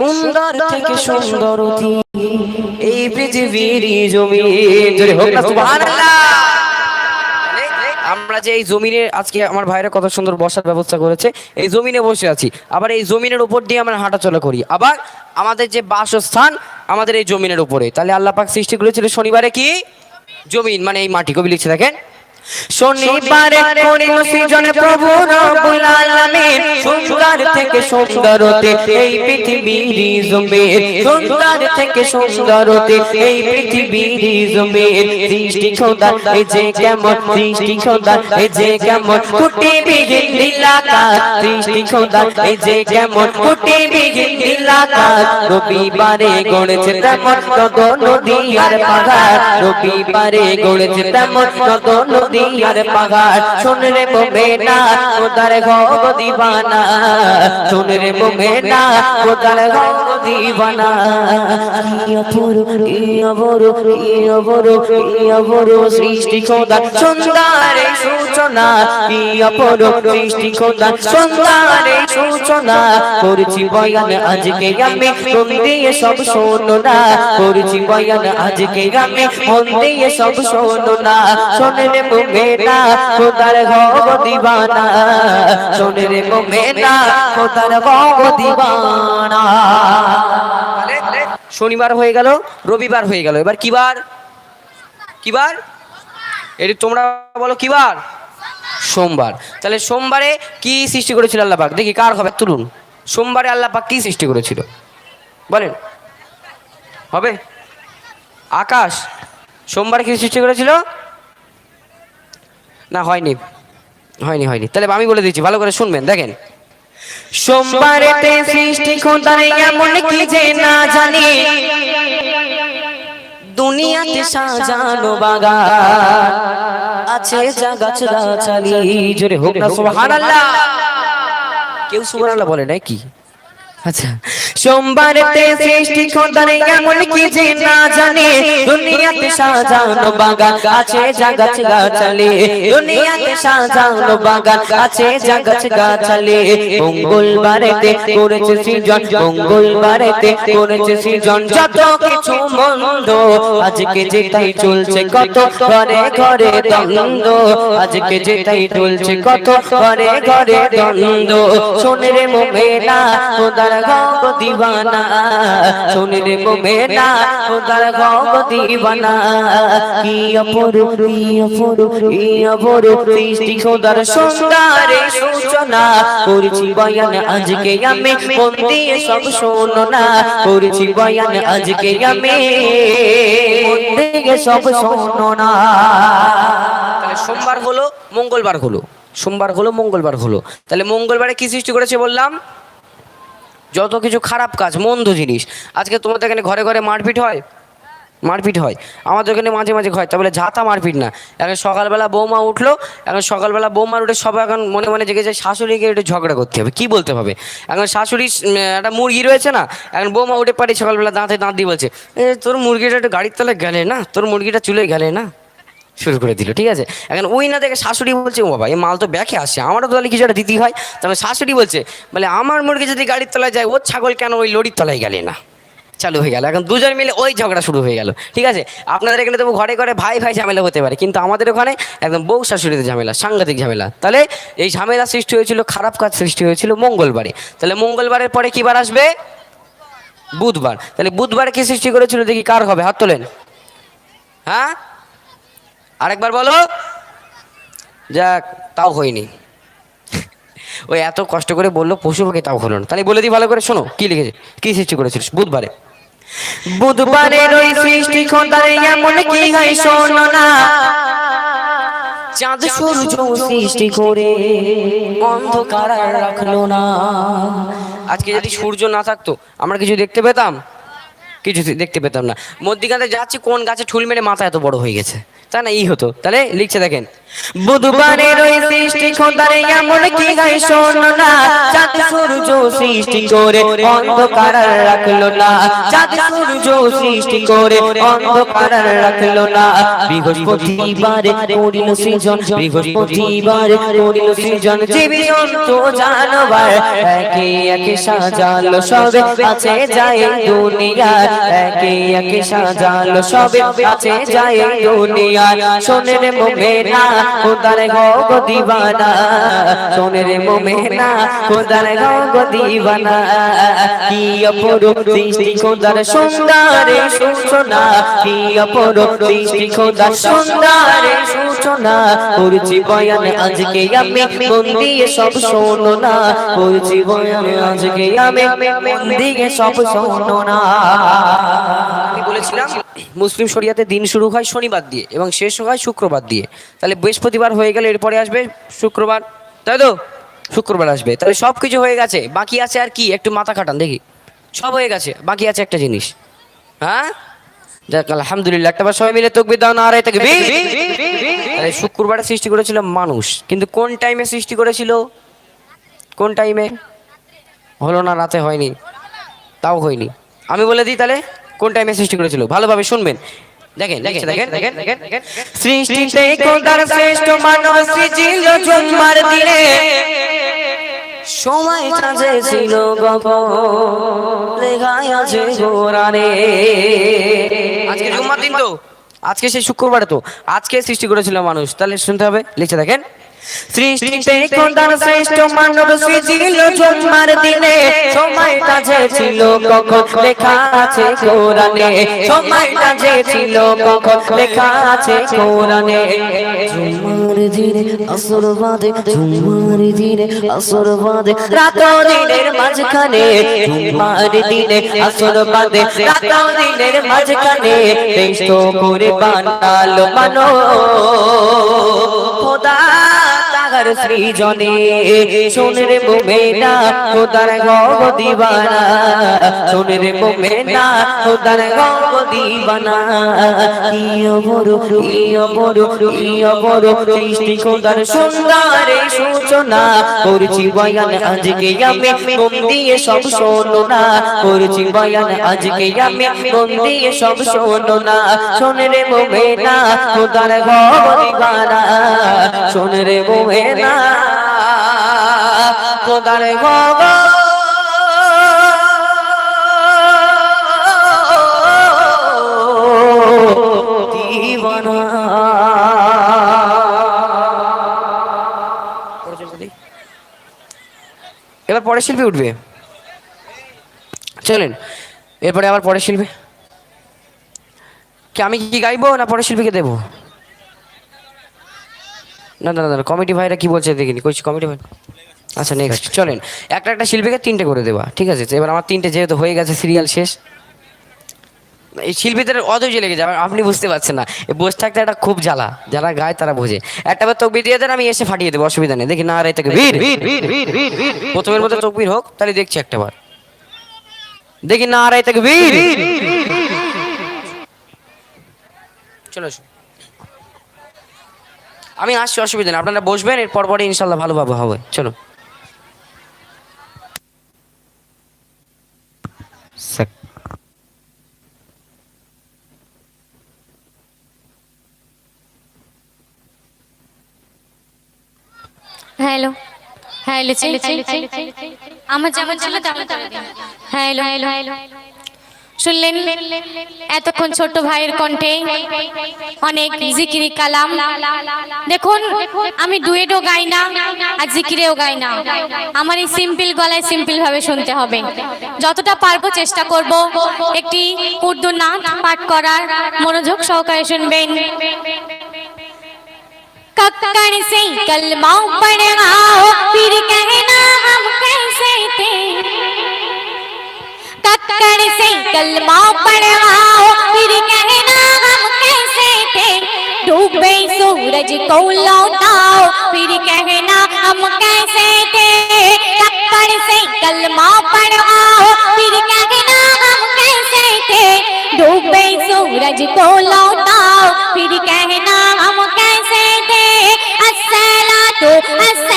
সুন্দর থেকে সুন্দর এই পৃথিবীর জমি জোরে হোক না সুবহানাল্লাহ। আমরা যে এই জমিনে আজকে আমার ভাইরা কত সুন্দর বসার ব্যবস্থা করেছে এই জমিনে বসে আছি। আবার এই জমিনের উপর দিয়ে আমরা হাঁটাচলা করি। আবার আমাদের যে বাসস্থান আমাদের এই জমিনের উপরে। তাহলে আল্লাহ পাক সৃষ্টি করেছিল শনিবারে কি? জমিন মানে এই মাটি। কবি লিখছে দেখেন? শনিবারে করিল সৃজন প্রভু রব্বুল আলামিন। সুন্দর থেকে সুন্দরতে এই পৃথিবীর জমিন। সুন্দর থেকে সুন্দরতে এই পৃথিবীর জমিন। সৃষ্টি খোদা, এই যে কেমন সৃষ্টি খোদা, এই যে কেমন কুটি বিঘিন নীলাকাশ। সৃষ্টি খোদা, এই যে কেমন কুটি বিঘিন নীলাকাশ। রবিবারে গড়েছে তেমন নদ, নদী আর পাহাড়। রবিবারে গড়েছে তেমন নদ, নদী আর পাহাড় শোন রে মোমেনা খোদার গো দিবানা শোন রে মোমেনা খোদার গো দিবানা। সৃষ্টি খোদা সুন্দর সূচনা। কি অপরূপ সৃষ্টি খোদা সুন্দর সূচনা। করছি বয়ান, আজকে আমি মন দিয়ে সব শোনো না। করছি বয়ান, আজকে আমি মন দিয়ে সব শোনো না। শোনে রে মোমেনা, খোদার গো দিবানা। শোনে রে মোমেনা, খোদার গো দিবানা। শনিবার হয়ে গেল, রবিবার হয়ে গেল। এবার কি বার কি বার এটি তোমরা বলো কি বার সোমবার। তাহলে সোমবারে কি সৃষ্টি করেছিল আল্লাহ পাক দেখি কার হবে, তুলুন। সোমবারে আল্লাহ পাক কি সৃষ্টি করেছিল? বলেন। হবে? আকাশ। সোমবার কি সৃষ্টি করেছিল? না, হয়নি। হয়নি হয়নি। তাহলে আমি বলে দিচ্ছি, ভালো করে শুনবেন, দেখেন। সোমবারেতে সৃষ্টি খোদারে এমন কি যে না জানি? দুনিয়াতে সাজানো বাগান আছে যা গাছ গাছালি জোরে হোক না। সুবহানাল্লাহ। কেউ সুবহানাল্লাহ বলে না কি? সোমবারেতে সৃষ্টি খোদারে এমন কি যে না জানে? দুনিয়াতে সাজানো বাগান আছে গাছ গাছালি। দুনিয়াতে সাজানো বাগান আছে গাছ গাছালি। মঙ্গলবারেতে করেছে সৃজন মঙ্গলবারেতে করেছে সৃজন। যত কিছু মন্দ আজকে যেটাই চলছে কত ঘরে ঘরে দ্বন্দ্ব। আজকে যেটাই চলছে কত ঘরে ঘরে দ্বন্দ্ব। শোনে রে মোমেনা খোদার গগ দিবানা গগ দিবানা। কি অপরূপ কি অপরূপ কি অপরূপ সৃষ্টি সূচনা করেছি বয়ান আজকে আমি সব করেছি বয়ান আজকে আমি সব সোমবার হলো, মঙ্গলবার হলো। সোমবার হলো, মঙ্গলবার হলো। তাহলে মঙ্গলবারে কি সৃষ্টি করেছে বললাম? যত কিছু খারাপ কাজ, মন্দ জিনিস। আজকে তোমাদের এখানে ঘরে ঘরে মারপিট হয়? মারপিট হয়। আমাদের এখানে মাঝে মাঝে হয় তা বলে ঝাঁতা মারপিট না। এখন সকালবেলা বৌমা উঠল, এখন সকালবেলা বৌমার উঠে সবাই এখন মনে মনে জেগে যায়, শাশুড়িকে একটু ঝগড়া করতে হবে। কি বলতে হবে? এখন শাশুড়ি একটা মুরগি রয়েছে না, এখন বৌমা উঠে পারি সকালবেলা দাঁতে দাঁত দিয়ে বলছে, এ, তোর মুরগিটা একটু গাড়ির তলায় গেলে না? তোর মুরগিটা চুলে গেলে না? শুরু করে দিল, ঠিক আছে? এখন ওই না দেখে শাশুড়ি বলছে, ও বাবা এই মাল তো ব্যাকে আসে, আমারও তো তাহলে কিছু একটা দিতে হয়। তবে শাশুড়ি বলছে, বলে, আমার মুরগি যদি গাড়ির তলায় যায়, ওর ছাগল কেন ওই লড়ির তলায় গেলে না? চালু হয়ে গেল। এখন দুজন মিলে ওই ঝগড়া শুরু হয়ে গেল, ঠিক আছে? আপনাদের এখানে তবু ঘরে ঘরে ভাই ভাই ঝামেলা হতে পারে, কিন্তু আমাদের ওখানে একদম বউ শাশুড়িতে ঝামেলা, সাংঘাতিক ঝামেলা। তাহলে এই ঝামেলা সৃষ্টি হয়েছিল, খারাপ কাজ সৃষ্টি হয়েছিল মঙ্গলবারে। তাহলে মঙ্গলবারের পরে কি বার আসবে? বুধবার। তাহলে বুধবারে কি সৃষ্টি করেছিল, দেখি কার হবে, হাত তোলেন। হ্যাঁ? আরেকবার বলো। যাক তাও হয়নি। ওই এত কষ্ট করে বলল পশু পাখি তাও হলো না। তাহলে বলে দিই ভালো করে শোনো কি লিখেছে? কি সৃষ্টি করেছিল? বুধবারে। বুধবারের ওই সৃষ্টি খোদারে এমন কি হয় শোনো না। চাঁদ সূর্য সৃষ্টি করে অন্ধকার রাখল না। আজকে যদি সূর্য না থাকতো আমরা কিছু দেখতে পেতাম? কিছু দেখতে পেতাম না। মধ্যিখানে যাচ্ছি কোন গাছে ঠুল মেরে মাথা এত বড় হয়ে গেছে? তাই না এই হতো। তাহলে লিখছে দেখেন বুধবারের ওই সৃষ্টি, খোদারে এমন কি গাই শোনো না? চাঁদ সূর্য সৃষ্টি করে অন্ধকার রাখল না। চাঁদ সূর্য সৃষ্টি করে অন্ধকার রাখল না। বৃহস্পতিবারে করিল সৃজন, বৃহস্পতিবারে করিল সৃজন। জীবী জন্তু জানোয়ার, একে একে সাজালো সবে, আছে যায় দুনিয়া। একে একে সাজালো সবে, আছে যায় দুনিয়া। মোমে না খোদার গো দিবানা শোনের মোমে না খোদার গো দিবানা। কি অপরূপ সৃষ্টি খোদার সুন্দরে সূচনা। কি অপরূপ সৃষ্টি খোদার সুন্দরে সূচনা। করছি বয়ান আজকে আমি মন দিয়ে সব শোনো না। করছি বয়ান আজকে আমি মন দিয়ে সব শোনো না। আমি বলেছিলাম মুসলিম শরিয়াতে দিন শুরু হয় শনিবার দিয়ে এবং শেষ হয় শুক্রবার দিয়ে। তাহলে বৃহস্পতিবার হয়ে গেলে, এরপরে আসবে শুক্রবার। তাই তো? শুক্রবার আসবে। তাহলে সব কিছু হয়ে গেছে। বাকি আছে আর কি? একটু মাথা খাটান, দেখি। সব হয়ে গেছে। বাকি আছে একটা জিনিস। হ্যাঁ? যাক, আলহামদুলিল্লাহ, একটা সবাই মিলে তকবির দাও না, আর তাহলে শুক্রবারে সৃষ্টি করেছিল মানুষ। কিন্তু কোন টাইমে সৃষ্টি করেছিল? কোন টাইমে? হলো না, রাতে হয়নি। তাও হয়নি। আমি বলে দিই তাহলে, কোন টাইমে সৃষ্টি করেছিল? ভালোভাবে শুনবেন। দেখেন দেখেন দেখেন দেখেন দেখেন দেখেন সৃষ্টিতে শ্রেষ্ঠ মানব সৃজিল জন্মার দিনে। সময় চাঁদে ছিল গপ আছে আজকে জুম্মার দিন তো। আজকে সেই শুক্রবারে তো। আজকে সৃষ্টি করেছিল মানুষ। তাহলে শুনতে হবে লিখে দেখেন। সৃষ্টিতে কোদার শ্রেষ্ঠ মানব সৃজিল জন্মার দিনে। সময়টা যে ছিল কখন লেখা আছে কোরআনে। সময়টা যে ছিল কখন লেখা আছে কোরআনে। ঝুমার দিনে আসর বাদে ঝুমার দিনে আসর বাদে রাত দিনের মাঝখানে। ঝুমার দিনে আসর বাদে রাত দিনের মাঝখানে। শ্রেষ্ঠ করে বানালো মানো তাহার সৃজনে। শোনে রে মোমেনা, খোদার গগ দিবানা। শোনে রে মোমেনা, খোদার গগ দিবানা। সৃষ্টি খোদার সূচনা। করছি বয়ান, আজকে আমি দিয়ে সব শোনো না করছি বয়ান, আজকে আমি দিয়ে সব শোনো না খোদার দিবানা। গগ এবার পরের শিল্পী উঠবে। চলেন, এরপরে আবার পরের শিল্পী। কি, আমি কি গাইবো না পরের শিল্পীকে দেবো? না না না না কমিটি ভাইরা কি বলছে দেখিনি। কইছি কমিটি ভাই? আচ্ছা নেক্সট চলেন। একটা একটা শিল্পীকে তিনটে করে দেবা ঠিক আছে? এবার আমার তিনটে যেহেতু হয়ে গেছে সিরিয়াল শেষ। এই শিল্পীদের অধৈর্য লেগে যাবে আপনি বুঝতে পারছেন না। এই বসে থাকতে একটা খুব জ্বালা যারা গায় তারা বোঝে। একটা বার তকবির দিয়ে দেন আমি এসে ফাটিয়ে দেবো অসুবিধা নেই। দেখি না রে থেকে বীর প্রথমের মধ্যে তকবির হোক তাহলে দেখছি একটা বার। দেখি না রে থেকে বীর চলো এসো। আমি আসছি অসুবিধা নেই। আপনারা বসবেন এর পর পরে ইনশাল্লাহ ভালোভাবে হবে। চলো হ্যালো। হ্যাঁ লিচি। আমার যেমন ছিল তেমন করে দিন। হ্যালো হ্যালো শুনলেন এতক্ষণ ছোট্ট ভাইয়ের কণ্ঠে অনেক জিকিরি কালাম দেখুন আমি ডুয়েটও গাই না আর জিকিরেও গাই না আমার এই সিম্পল গলায় সিম্পল ভাবে শুনতে হবে যতটা পারবো চেষ্টা করব একটি উর্দু নাচ পাঠ করার মনোযোগ সহকারে শুনবেন कक्कड़ से कलमा पढ़ाओ फिर कहना हम कैसे थे कर से कलमा पढ़वाओ फिर कहना हम कैसे थे डूबे सूरज को लौटाओ फिर कहना हम कैसे थे टक्कर से कलमा पढ़वाओ फिर कहना हम कैसे थे डूबे सूरज को लौटाओ फिर कहना हम कैसे थे असला तो अस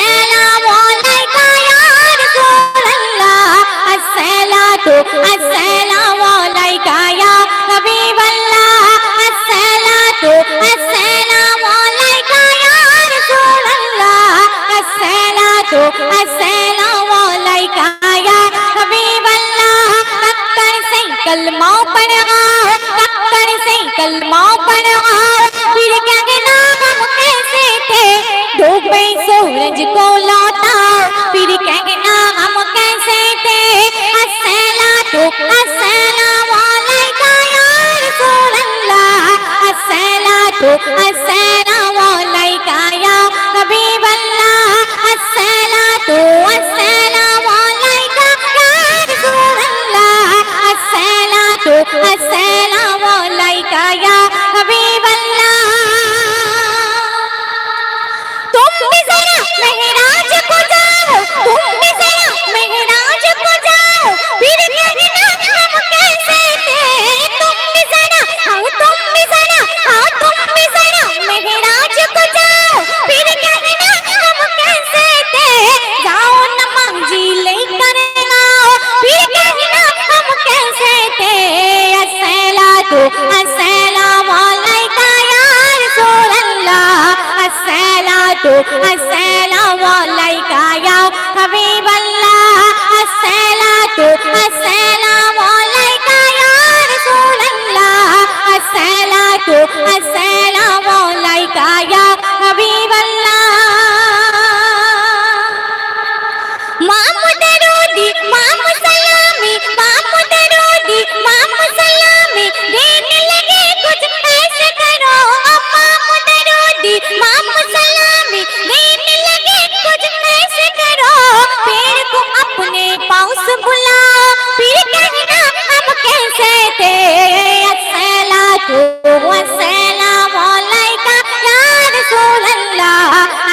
আসসালামু আলাইকা ইয়া হাবিবাল্লাহ। আসসালাতু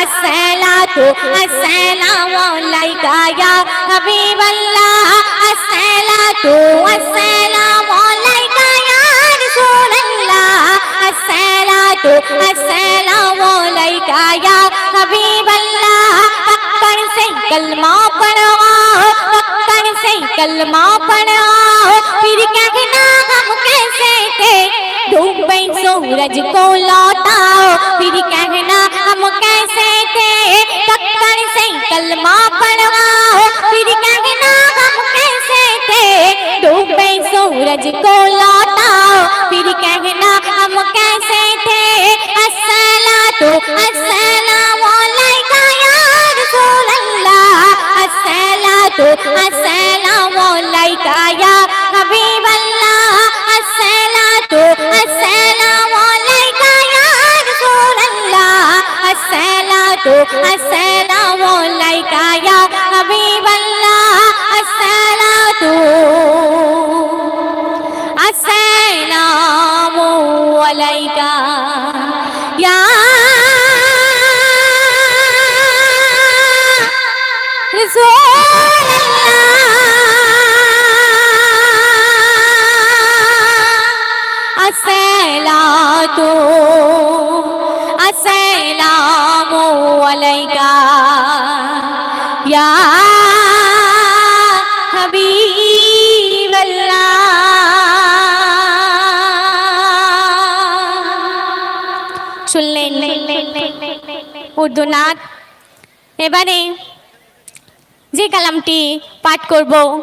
আসসালাতু আসসালামু আলাইকা ইয়া হাবিবাল্লাহ। আসসালাতু আসসালামু আলাইকা ইয়া রাসূলুল্লাহ। আসসালাতু আসসালামু আলাইকা ইয়া হাবিবাল্লাহ। পক্কন সে কলমা পড়ো পক্কন সে কলমা পড়ো ফির कहना हम कैसे थे डूबे सूरज को लौट बताओ फिर कहना, हम कैसे थे? टक्कर से कलमा पढ़वाओ। फिर कहना, हम कैसे थे? डूबे सूरज को लौटाओ। फिर कहना, हम कैसे थे? असला तो असला असला तो असला वो असलाम या कभी 对 উর্দুনাথ শুনলেন এবারে যে কালামটি পাঠ করব,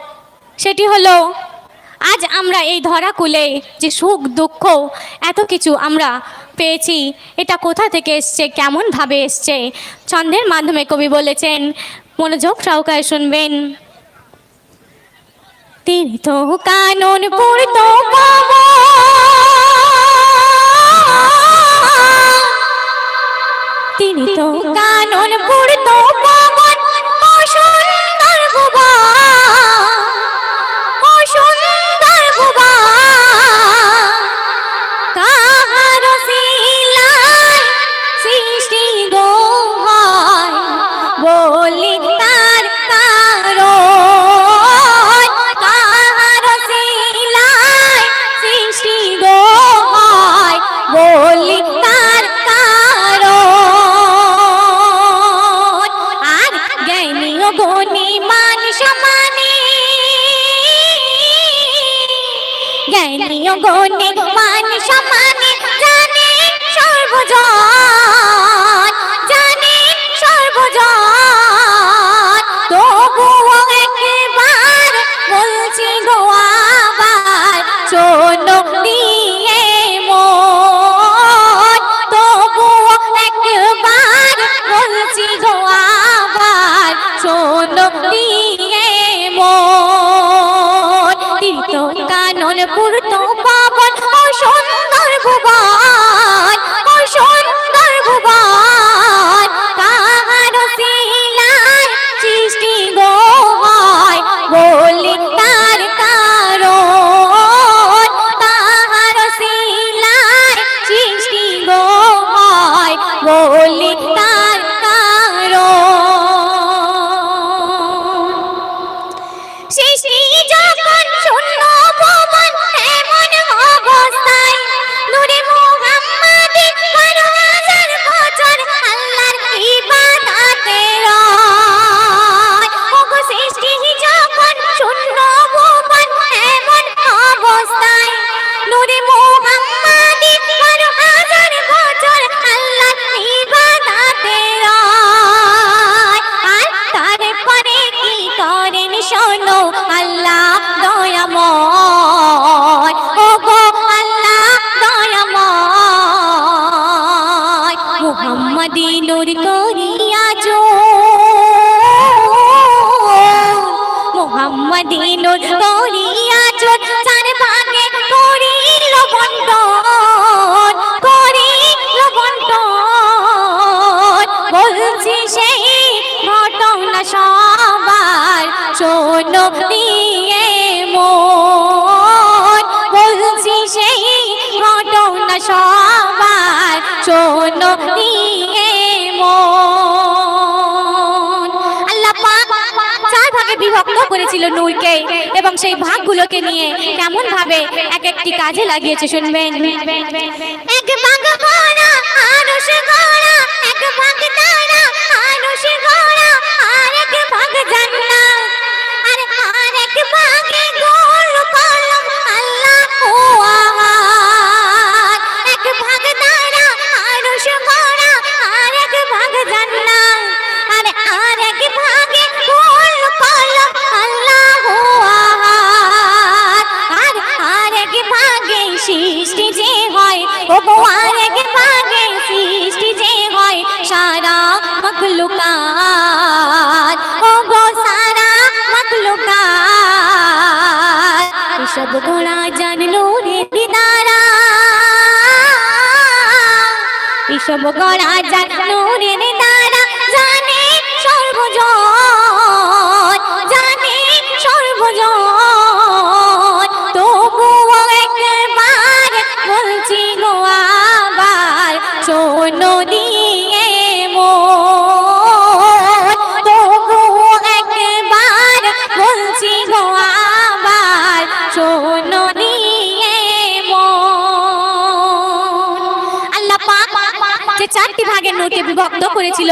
সেটি হলো, আজ আমরা এই ধরা কুলে যে সুখ, দুঃখ, এত কিছু আমরা পেয়েছি। এটা কোথা থেকে এসছে? কেমনভাবে এসছে? ছন্দের মাধ্যমে কবি বলেছেন, মনোযোগ সহকারে শুনবেন। তিনি তো পড়তো তীর্থ কানন পড়তো মোহাম্মদী নূর করিয়া জো মোহাম্মদী নূর করিয়া জো চার ভাগে করিল বন্টন করিল বন্টন বলছি সেই ঘটনা সবার শোনো দিয়ে মোর শোনো বিভক্ত করেছিল নূরকে এবং সেই ভাগগুলোকে নিয়ে কেমন ভাবে এক একটি কাজে লাগিয়েছে, শুনবেন। সব গোড়া জানলো রে দিদারা। এসব গোড়া জানলো রে বিভক্ত করেছিল।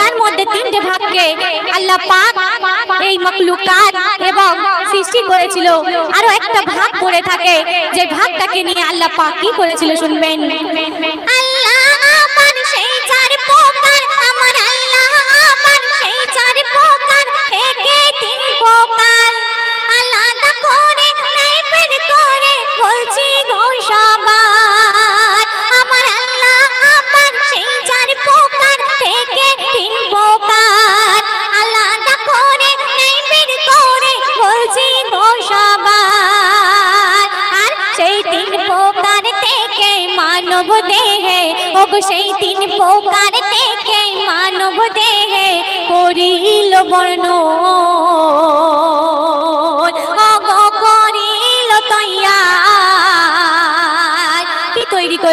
তার মধ্যে তিনটে ভাগকে আল্লাহ পাক এই মখলুকাত এবং সৃষ্টি করেছিল। আরও একটা ভাগ করে থাকে। যে ভাগটাকে নিয়ে আল্লাহ পাক কি করেছিল শুনবেন?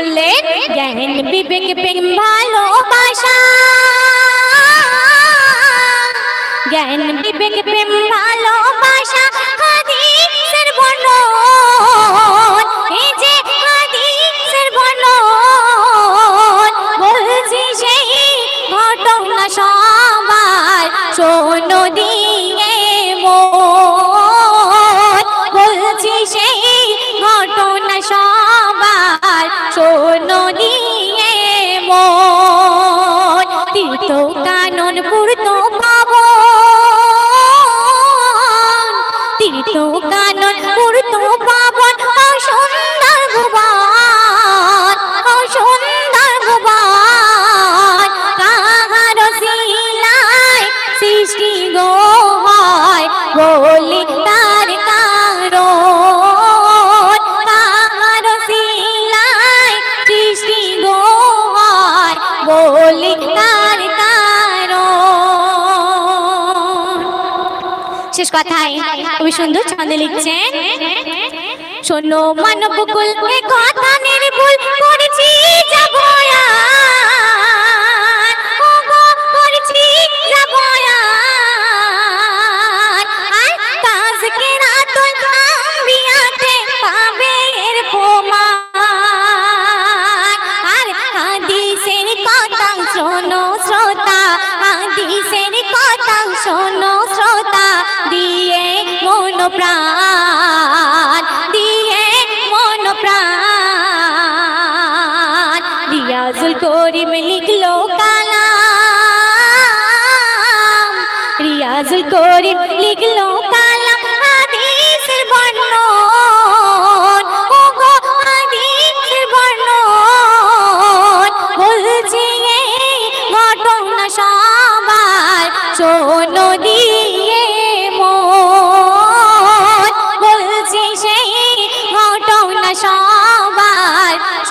করলেন জ্ঞান বিবেক প্রেম ভালোবাসা জ্ঞান বিবেক প্রেম ভালোবাসা শোনো নিয়ে মন তীর্থ কানন পূর্ত পাবন তীর্থ খুবই সুন্দর ছন্দে লিখছেন শোনো মানব কথা নির্ভুল প্রাণ দিয়ে মন প্রাণ রিয়াজুল করিম লিখলো কালাম, রিয়াজুল করিম লিখলো কালাম, হাদিসের ঘটনা সবার। শোনো দিয়ে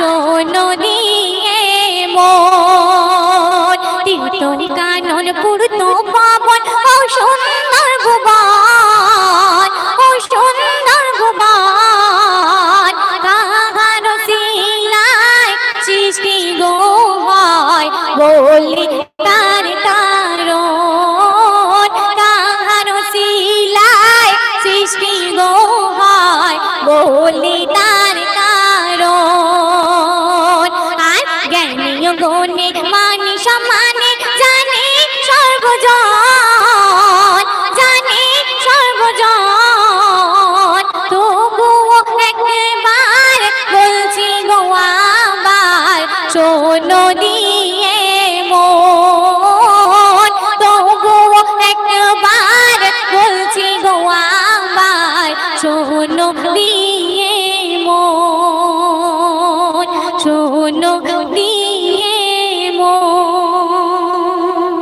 শোনো শোনো দিয়ে মন। তবুও একবার বলছি গো আবার শোনো দিয়ে মন। দিয়ে মন।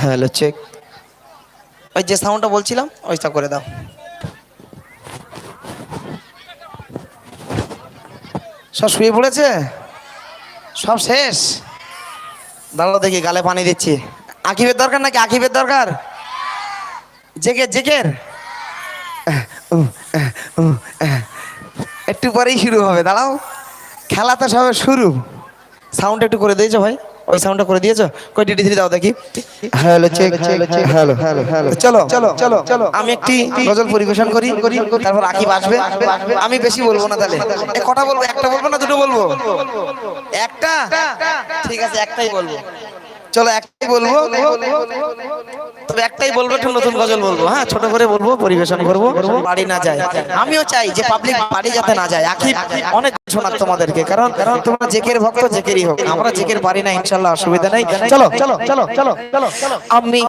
হ্যালো চেক ওই যে সাউন্ডটা বলছিলাম, ওইটা করে দাও। সব শুয়ে পড়েছে? সব শেষ? দাঁড়াও দেখি, গালে পানি দিচ্ছি। আকিবের দরকার নাকি আকিবের দরকার? জেকের জেকের একটু পরেই শুরু হবে, দাঁড়াও। খেলা তো সবে শুরু। সাউন্ড একটু করে দিয়েছ ভাই? ওই সাউন্ডটা করে দিয়েছ? কই ডিডি থ্রি দাও দেখি। Hello check hello hello hello চলো চলো চলো চলো আমি একটি গজল পরিবেশন করি করি তারপর আকিব আসবে। আমি বেশি বলব না তাহলে। এ, কটা বলব একটা বলব না দুটো বলব? একটা? ঠিক আছে একটাই বলব। চলো একটাই বলব। তবে একটাই বলব, একটা নতুন গজল বলব। হ্যাঁ ছোট করে বলব, পরিবেশন করব। বাড়ি না যায়। আমিও চাই যে পাবলিক বাড়ি যাতে না যায়। আখি, অনেক শোনার তোমাদেরকে কারণ কারণ তোমরা জেকের ভক্ত, জেকেরই হোক। আমরা জেকের বাড়ি না, ইনশাল্লাহ অসুবিধা নেই। চলো চলো চলো চলো চলো। আমি